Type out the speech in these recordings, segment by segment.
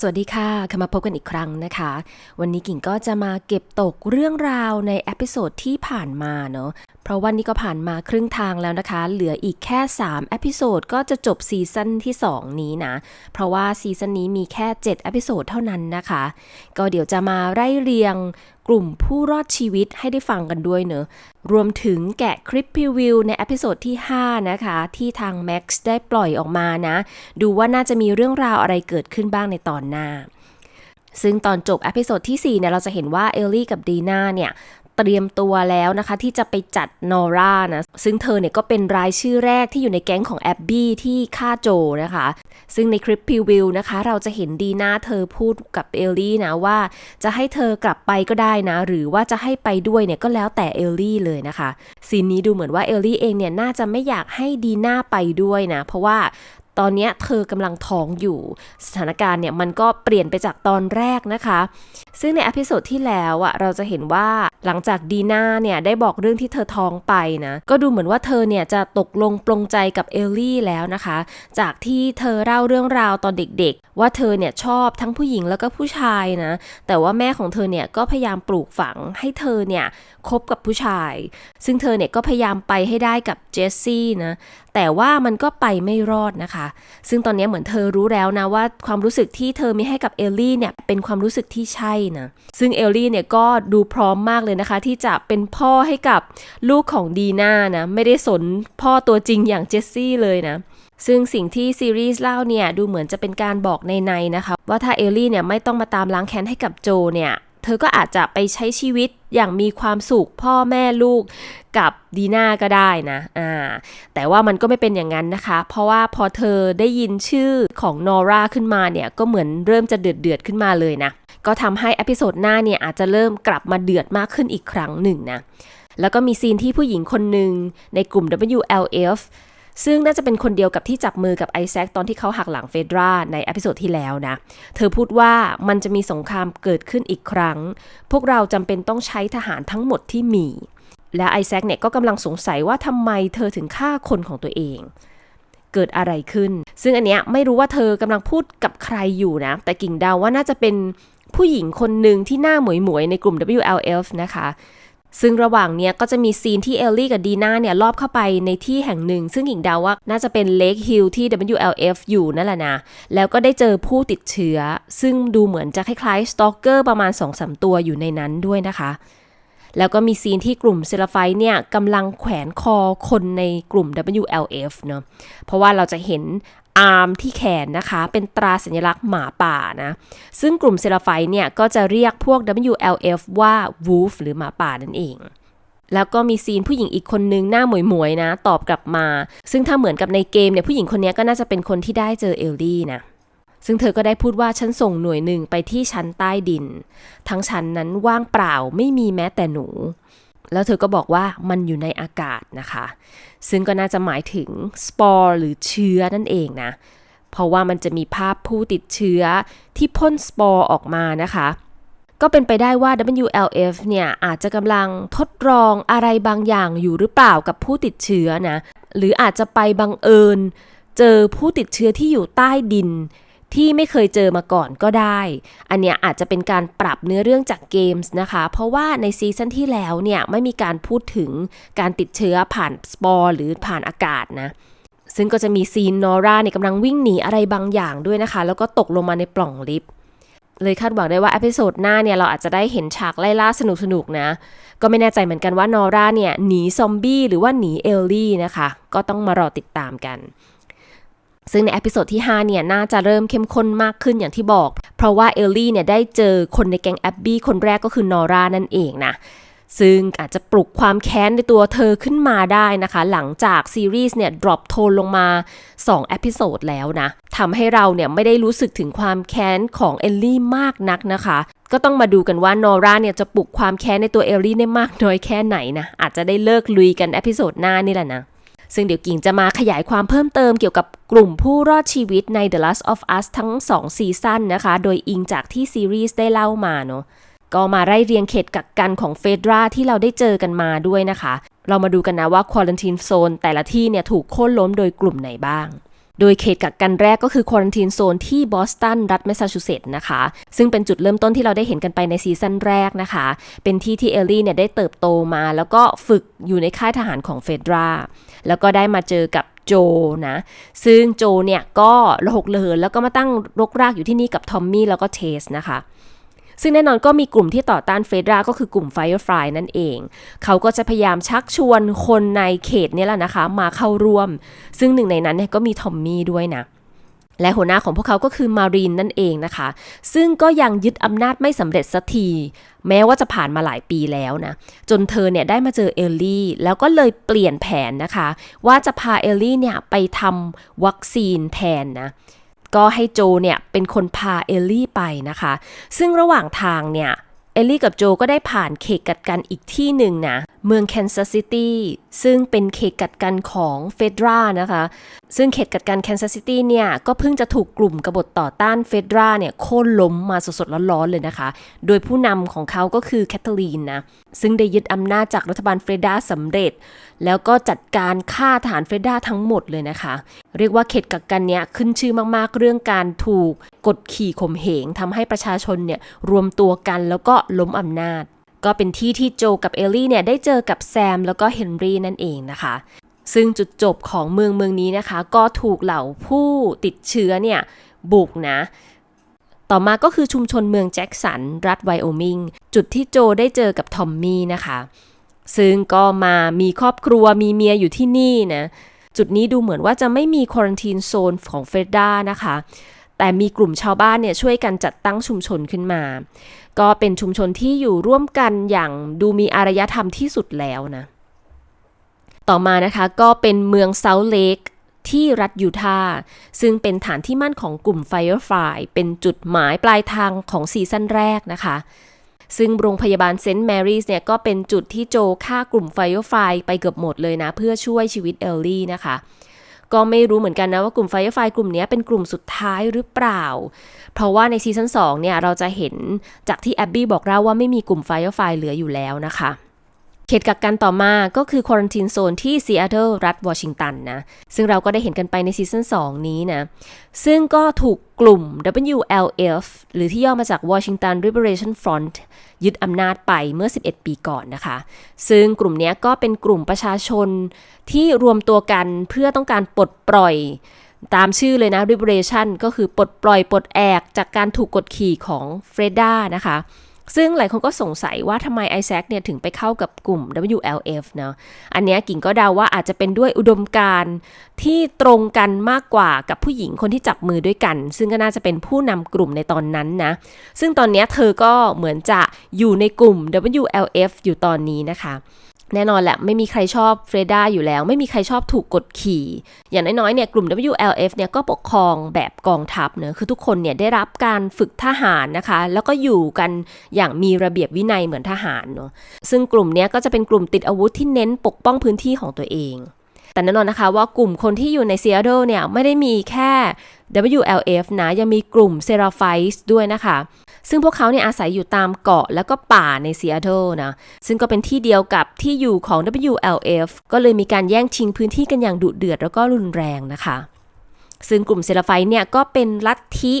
สวัสดีค่ะกลับมาพบกันอีกครั้งนะคะ วันนี้กิ่งก็จะมาเก็บตกเรื่องราวในเอพิโซดที่ผ่านมาเนาะ เพราะวันนี้ก็ผ่านมาครึ่งทางแล้วนะคะ เหลืออีกแค่ 3 เอพิโซดก็จะจบซีซั่นที่ 2 นี้นะ เพราะว่าซีซั่นนี้มีแค่ 7 เอพิโซดเท่านั้นนะคะ ก็เดี๋ยวจะมาไล่เรียง กลุ่มผู้รอดชีวิตให้ได้ฟังกันด้วยเนอะรวมถึงแกะคลิปพรีวิวในเอพิโซดที่ 5 นะคะ ที่ทาง Max ได้ปล่อยออกมานะ ดูว่าน่าจะมีเรื่องราวอะไรเกิดขึ้นบ้างในตอนหน้าซึ่งตอนจบเอพิโซดที่4เนี่ยเราจะเห็นว่าเอลลี่กับดีน่าเนี่ย เตรียมตัวแล้วนะคะ ที่จะไปจัดนอร่านะ ซึ่งเธอเนี่ยก็เป็นรายชื่อแรกที่อยู่ในแก๊งของแอบบี้ที่ฆ่าโจนะคะ ซึ่งในคลิปพรีวิวนะคะ เราจะเห็นดีน่าเธอพูดกับเอลลี่นะว่าจะให้เธอกลับไปก็ได้นะ หรือว่าจะให้ไปด้วยเนี่ยก็แล้วแต่เอลลี่เลยนะคะซีนนี้ดูเหมือนว่าเอลลี่เองเนี่ยน่าจะไม่อยากให้ดีน่าไปด้วยนะ เพราะว่าตอนนี้เธอกำลังท้องอยู่ สถานการณ์เนี่ยมันก็เปลี่ยนไปจากตอนแรกนะคะ ซึ่งในอพิโซดที่แล้วอะเราจะเห็นว่า หลังจากดีน่าเนี่ยได้บอกเรื่องที่เธอท้องไปนะ ก็ดูเหมือนว่าเธอเนี่ยจะตกลงปลงใจกับเอลลี่แล้วนะคะ จากที่เธอเล่าเรื่องราวตอนเด็กๆ ว่าเธอเนี่ยชอบทั้งผู้หญิงแล้วก็ผู้ชายนะ แต่ว่าแม่ของเธอเนี่ยก็พยายามปลูกฝังให้เธอเนี่ยคบกับผู้ชาย ซึ่งเธอเนี่ยก็พยายามไปให้ได้กับเจสซี่นะ แต่ว่ามันก็ไปไม่รอดนะคะ ซึ่งตอนนี้เหมือนเธอรู้แล้วนะว่าความรู้สึกที่เธอมีให้กับเอลลี่เนี่ยเป็นความรู้สึกที่ใช่นะ ซึ่งเอลลี่เนี่ยก็ดูพร้อมมากเลยนะคะที่จะเป็นพ่อให้กับลูกของดีน่านะไม่ได้สนพ่อตัวจริงอย่างเจสซี่เลยนะซึ่งสิ่งที่ซีรีส์เล่าเนี่ยดูเหมือนจะเป็นการบอกในๆนะคะ ว่าถ้าเอลลี่เนี่ยไม่ต้องมาตามล้างแค้นให้กับโจเนี่ย เธอก็อาจจะไปใช้ชีวิตอย่างมีความสุขพ่อแม่ลูกกับดีน่าก็ได้นะอ่าแต่ว่ามันก็ไม่เป็นอย่างนั้นนะคะ เพราะว่าพอเธอได้ยินชื่อของนอร่าขึ้นมาเนี่ย ก็เหมือนเริ่มจะเดือดเดือดขึ้นมาเลยนะ ก็ทำให้อพิโซดหน้าเนี่ยอาจจะเริ่มกลับมาเดือดมากขึ้นอีกครั้งหนึ่งนะแล้วก็มีซีนที่ผู้หญิงคนหนึ่งในกลุ่ม WLF ซึ่งน่าจะเป็นคนเดียวกับที่จับมือกับไอแซคตอนที่เขาหักหลังเฟดราในอพิโซดที่แล้วนะ เธอพูดว่ามันจะมีสงครามเกิดขึ้นอีกครั้ง พวกเราจำเป็นต้องใช้ทหารทั้งหมดที่มี และไอแซคเนี่ยก็กำลังสงสัยว่าทำไมเธอถึงฆ่าคนของตัวเองเกิดอะไรขึ้น ซึ่งอันเนี้ยไม่รู้ว่าเธอกำลังพูดกับใครอยู่นะ แต่กิ่งเดาว่าน่าจะเป็นผู้หญิงคนหนึ่งที่หน้าหมวยๆในกลุ่ม WLF นะคะ ซึ่งระหว่างเนี้ยก็จะมีซีนที่เอลลี่กับดีน่าเนี่ยรอบเข้าไปในที่แห่งหนึ่ง ซึ่งหญิงเดาว่าน่าจะเป็นเลคฮิลที่ WLF อยู่นั่นแหละนะ แล้วก็ได้เจอผู้ติดเชื้อ ซึ่งดูเหมือนจะคล้ายๆสตอกเกอร์ประมาณ 2-3 ตัวอยู่ในนั้นด้วยนะคะแล้วก็มีซีนที่กลุ่มเซลไฟเนี่ยกำลังแขวนคอคนในกลุ่ม WLF เนาะเพราะว่าเราจะเห็น อาร์มที่แขนนะคะ เป็นตราสัญลักษณ์หมาป่านะ ซึ่งกลุ่มเซลไฟเนี่ยก็จะเรียกพวก WLF ว่า Wolf หรือหมาป่านั่นเอง แล้วก็มีซีนผู้หญิงอีกคนนึงหน้าหมวยๆนะ ตอบกลับมา ซึ่งถ้าเหมือนกับในเกมเนี่ยผู้หญิงคนนี้ก็น่าจะเป็นคนที่ได้เจอเอลลี่นะซึ่งเธอก็ได้พูดว่าฉันส่งหน่วยหนึ่งไปที่ชั้นใต้ดิน ทั้งชั้นนั้นว่างเปล่าไม่มีแม้แต่หนู แล้วเธอก็บอกว่ามันอยู่ในอากาศนะคะ ซึ่งก็น่าจะหมายถึงสปอร์หรือเชื้อนั่นเองนะ เพราะว่ามันจะมีภาพผู้ติดเชื้อที่พ่นสปอร์ออกมานะคะ ก็เป็นไปได้ว่า WLF เนี่ยอาจจะกำลังทดลองอะไรบางอย่างอยู่หรือเปล่ากับผู้ติดเชื้อนะ หรืออาจจะไปบังเอิญ เจอผู้ติดเชื้อที่อยู่ใต้ดิน ที่ไม่เคยเจอมาก่อนก็ได้ อันเนี้ยอาจจะเป็นการปรับเนื้อเรื่องจากเกมส์นะคะ เพราะว่าในซีซั่นที่แล้วเนี่ยไม่มีการพูดถึงการติดเชื้อผ่านสปอร์หรือผ่านอากาศนะ ซึ่งก็จะมีซีนนอร่าเนี่ยกำลังวิ่งหนีอะไรบางอย่างด้วยนะคะ แล้วก็ตกลงมาในปล่องลิฟต์เลยคาดหวังได้ว่าอพิโซดหน้าเนี่ยเราอาจจะได้เห็นฉากไล่ล่าสนุกๆนะ ก็ไม่แน่ใจเหมือนกันว่านอร่าเนี่ยหนีซอมบี้หรือว่าหนีเอลลี่นะคะ ก็ต้องมารอติดตามกัน ซึ่งในอพิโซดที่ 5 เนี่ย น่าจะเริ่มเข้มข้นมากขึ้นอย่างที่บอก เพราะว่าเอลลี่เนี่ย ได้เจอคนในแก๊งแอบบี้ คนแรกก็คือนอร่านั่นเองนะ ซึ่งอาจจะปลุกความแค้นในตัวเธอขึ้นมาได้นะคะ หลังจากซีรีส์เนี่ย ดรอปโทนลงมา2อพิโซดแล้วนะทำให้เราเนี่ย ไม่ได้รู้สึกถึงความแค้นของเอลลี่มากนักนะคะก็ต้องมาดูกันว่านอร่าเนี่ยจะปลุกความแค้นในตัวเอลลี่ได้มากน้อยแค่ไหนนะอาจจะได้เลิกลุยกันอพิโซดหน้านี่แหละนะ ซึ่งเดี๋ยวกิ่งจะมาขยายความเพิ่มเติมเกี่ยวกับกลุ่มผู้รอดชีวิตใน The Last of Us ทั้ง 2 ซีซั่นนะคะ โดยอิงจากที่ซีรีส์ได้เล่ามาเนาะก็มาไล่เรียงเขตกักกันของเฟดราที่เราได้เจอกันมาด้วยนะคะ เรามาดูกันนะว่าควอลันทีนโซนแต่ละที่เนี่ยถูกโค่นล้มโดยกลุ่มไหนบ้าง โดยเขตกักกันแรกก็คือควอนตินโซนที่บอสตันรัฐแมสซาชูเซตส์นะคะ ซึ่งเป็นจุดเริ่มต้นที่เราได้เห็นกันไปในซีซั่นแรกนะคะ เป็นที่ที่เอลลี่เนี่ยได้เติบโตมา แล้วก็ฝึกอยู่ในค่ายทหารของเฟดรา แล้วก็ได้มาเจอกับโจนะ ซึ่งโจเนี่ยก็ระหกระเหินแล้วก็มาตั้งรกรากอยู่ที่นี่กับทอมมี่แล้วก็เทสนะคะ ซึ่งแน่นอนก็มีกลุ่มที่ต่อต้านเฟดราก็คือกลุ่ม Firefly นั่นเอง เขาก็จะพยายามชักชวนคนในเขตนี้แหละนะคะ มาเข้าร่วม ซึ่งหนึ่งในนั้นเนี่ยก็มีทอมมี่ด้วยนะและหัวหน้าของพวกเขาก็คือมารีนนั่นเองนะคะ ซึ่งก็ยังยึดอำนาจไม่สำเร็จสักที แม้ว่าจะผ่านมาหลายปีแล้วนะ จนเธอเนี่ยได้มาเจอเอลลี่ แล้วก็เลยเปลี่ยนแผนนะคะ ว่าจะพาเอลลี่เนี่ยไปทำวัคซีนแทนนะ ก็ให้โจเนี่ยเป็นคนพาเอลลี่ไปนะคะ ซึ่งระหว่างทางเนี่ยเอลลี่กับโจก็ได้ผ่านเขตกัดกันอีกที่หนึ่งนะ เมืองแคนซัสซิตี้ซึ่งเป็นเขตกัดกันของเฟดรานะคะ ซึ่งเขตกัดกันแคนซัสซิตี้เนี่ยก็เพิ่งจะถูกกลุ่มกบฏต่อต้านเฟดราเนี่ยโค่นล้มมาสดๆร้อนๆเลยนะคะ โดยผู้นำของเขาก็คือแคทเธอรีนนะ ซึ่งได้ยึดอำนาจจากรัฐบาลเฟรดาสำเร็จ แล้วก็จัดการฆ่าทหารเฟรดาทั้งหมดเลยนะคะ เรียกว่าเขตกักกันเนี้ยขึ้นชื่อมากๆ เรื่องการถูกกดขี่ข่มเหงทำให้ประชาชนเนี่ยรวมตัวกันแล้วก็ล้มอำนาจ ก็เป็นที่ที่โจกับเอลลี่เนี่ยได้เจอกับแซมแล้วก็เฮนรี่นั่นเองนะคะซึ่งจุดจบของเมืองเมืองนี้นะคะ ก็ถูกเหล่าผู้ติดเชื้อเนี่ยบุกนะ ต่อมาก็คือชุมชนเมืองแจ็คสัน รัฐไวโอมิง จุดที่โจได้เจอกับทอมมี่นะคะ ซึ่งก็มามีครอบครัวมีเมียอยู่ที่นี่นะ จุดนี้ดูเหมือนว่าจะไม่มีควอนตินโซนของเฟรดรานะคะ แต่มีกลุ่มชาวบ้านเนี่ยช่วยกันจัดตั้งชุมชนขึ้นมา ก็เป็นชุมชนที่อยู่ร่วมกันอย่างดูมีอารยธรรมที่สุดแล้วนะ ต่อมานะคะก็เป็นเมืองเซาท์เลก ที่รัฐยูทาห์ซึ่งเป็นฐานที่มั่นของกลุ่ม Firefly เป็นจุดหมายปลายทางของซีซั่นแรกนะคะ ซึ่งโรงพยาบาลเซนต์แมรี่เนี่ยก็เป็นจุดที่โจฆ่ากลุ่ม Firefly ไปเกือบหมดเลยนะ เพื่อช่วยชีวิตเอลลี่นะคะ ก็ไม่รู้เหมือนกันนะว่ากลุ่ม Firefly กลุ่มนี้เป็นกลุ่มสุดท้ายหรือเปล่า เพราะว่าในซีซั่น2เนี่ยเราจะเห็นจากที่แอบบี้บอกเราว่าไม่มีกลุ่ม Firefly เหลืออยู่แล้วนะคะ เขตกักกันต่อมาก็คือควอนตินโซนที่ซีแอตเทิลรัฐวอชิงตันนะ ซึ่งเราก็ได้เห็นกันไปในซีซั่น2 นี้นะ ซึ่งก็ถูกกลุ่ม WLF หรือที่ย่อมาจาก Washington Liberation Front ยึดอำนาจไปเมื่อ 11 ปีก่อนนะคะ ซึ่งกลุ่มนี้ก็เป็นกลุ่มประชาชนที่รวมตัวกันเพื่อต้องการปลดปล่อยตามชื่อเลยนะ Liberation ก็คือปลดปล่อยปลดแอกจากการถูกกดขี่ของเฟรด้านะคะ ซึ่งหลายคนก็สงสัยว่าทำไมไอแซคเนี่ยถึงไปเข้ากับกลุ่ม WLF เนาะอันนี้กิ่งก็เดาว่าอาจจะเป็นด้วยอุดมการณ์ที่ตรงกันมากกว่ากับผู้หญิงคนที่จับมือด้วยกัน ซึ่งก็น่าจะเป็นผู้นำกลุ่มในตอนนั้นนะ ซึ่งตอนนี้เธอก็เหมือนจะอยู่ในกลุ่ม WLF อยู่ตอนนี้นะคะ แน่นอนแหละ ไม่มีใครชอบเฟรด้าอยู่แล้ว ไม่มีใครชอบถูกกดขี่ อย่างน้อยๆเนี่ยกลุ่ม WLF เนี่ยก็ปกครองแบบกองทัพเนอะคือทุกคนเนี่ยได้รับการฝึกทหารนะคะ แล้วก็อยู่กันอย่างมีระเบียบวินัยเหมือนทหารเนอะซึ่งกลุ่มเนี้ยก็จะเป็นกลุ่มติดอาวุธที่เน้นปกป้องพื้นที่ของตัวเอง แต่แน่นอนนะคะว่ากลุ่มคนที่อยู่ในซีแอตเทิลเนี่ยไม่ได้มีแค่ WLF นะยังมีกลุ่มเซราไฟส์ด้วยนะคะ ซึ่งพวกเขาเนี่ยอาศัยอยู่ตามเกาะแล้วก็ป่าในซีแอตเทิลนะ ซึ่งก็เป็นที่เดียวกับที่อยู่ของ WLF ก็เลยมีการแย่งชิงพื้นที่กันอย่างดุเดือดแล้วก็รุนแรงนะคะ ซึ่งกลุ่มเซลไฟต์เนี่ยก็เป็นลัทธิ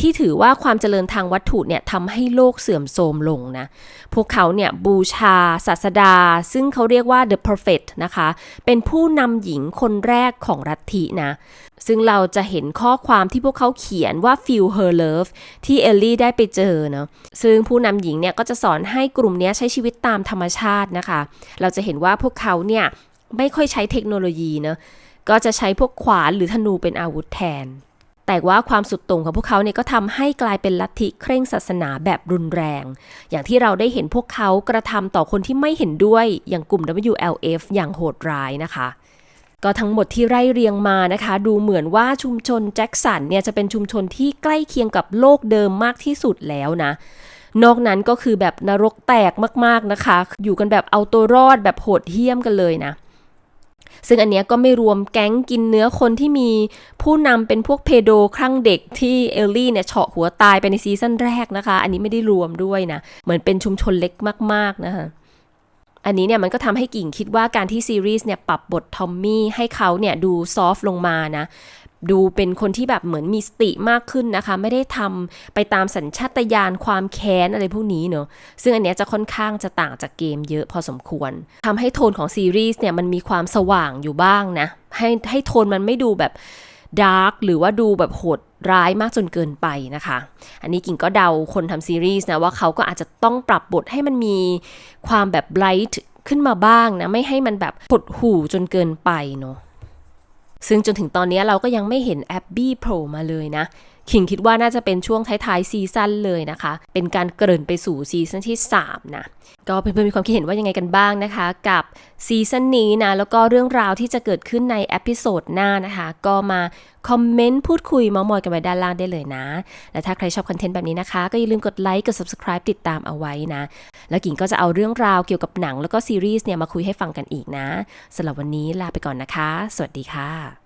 ที่ถือว่าความเจริญทางวัตถุเนี่ยทำให้โลกเสื่อมโทรมลงนะ พวกเขาเนี่ยบูชาศาสดา ซึ่งเขาเรียกว่า The Prophet นะคะ เป็นผู้นำหญิงคนแรกของลัทธินะ ซึ่งเราจะเห็นข้อความที่พวกเขาเขียนว่า feel her love ที่เอลลี่ได้ไปเจอเนาะ ซึ่งผู้นำหญิงเนี่ยก็จะสอนให้กลุ่มนี้ใช้ชีวิตตามธรรมชาตินะคะ เราจะเห็นว่าพวกเขาเนี่ยไม่ค่อยใช้เทคโนโลยีเนาะ ก็จะใช้พวกขวานหรือธนูเป็นอาวุธแทน แต่ว่าความสุดโต่งของพวกเขาเนี่ยก็ทำให้กลายเป็นลัทธิเคร่งศาสนาแบบรุนแรง อย่างที่เราได้เห็นพวกเขากระทำต่อคนที่ไม่เห็นด้วยอย่างกลุ่ม WLF อย่างโหดร้ายนะคะก็ทั้งหมดที่ไร่เรียงมานะคะ ดูเหมือนว่าชุมชนแจ็คสันเนี่ยจะเป็นชุมชนที่ใกล้เคียงกับโลกเดิมมากที่สุดแล้วนะ นอกนั้นก็คือแบบนรกแตกมากๆนะคะ อยู่กันแบบเอาตัวรอดแบบโหดเหี้ยมกันเลยนะ ซึ่งอันเนี้ยก็ไม่รวมแก๊งกินเนื้อคนที่มีผู้นำเป็นพวกเพโดครั่งเด็กที่เอลลี่เนี่ยเฉาะหัวตายไปในซีซั่นแรกนะคะ อันนี้ไม่ได้รวมด้วยนะ เหมือนเป็นชุมชนเล็กมากๆนะคะอันนี้เนี่ยมันก็ทำให้กิ่งคิดว่าการที่ซีรีส์เนี่ยปรับบททอมมี่ให้เขาเนี่ยดูซอฟต์ลงมานะ ดูเป็นคนที่แบบเหมือนมีสติมากขึ้นนะคะ ไม่ได้ทำไปตามสัญชาตญาณความแค้นอะไรพวกนี้เนอะซึ่งอันเนี้ยจะค่อนข้างจะต่างจากเกมเยอะพอสมควรทำให้โทนของซีรีส์เนี่ยมันมีความสว่างอยู่บ้างนะ ให้ให้โทนมันไม่ดูแบบดาร์กหรือว่าดูแบบโหดร้ายมากจนเกินไปนะคะ อันนี้กิ่งก็เดาคนทำซีรีส์นะว่าเขาก็อาจจะต้องปรับบทให้มันมีความแบบไบรท์ขึ้นมาบ้างนะ ไม่ให้มันแบบหดหูจนเกินไปเนาะ ซึ่งจนถึงตอนนี้เราก็ยังไม่เห็นแอบบี้โผล่มาเลยนะ คิงคิดว่าน่าจะเป็นช่วงท้ายๆซีซั่นเลยนะคะ เป็นการเกริ่นไปสู่ซีซั่นที่ 3 นะ ก็เพื่อนๆมีความคิดเห็นว่ายังไงกันบ้างนะคะ กับซีซั่นนี้นะ แล้วก็เรื่องราวที่จะเกิดขึ้นในเอพิโซดหน้านะคะ ก็มาคอมเมนต์พูดคุยมามอยกันไว้ด้านล่างได้เลยนะ และถ้าใครชอบคอนเทนต์แบบนี้นะคะ ก็อย่าลืมกดไลค์กด subscribe ติดตามเอาไว้นะ แล้วกิ่งก็จะเอาเรื่องราวเกี่ยวกับหนังแล้วก็ซีรีส์เนี่ยมาคุยให้ฟังกันอีกนะสำหรับวันนี้ลาไปก่อนนะคะ สวัสดีค่ะ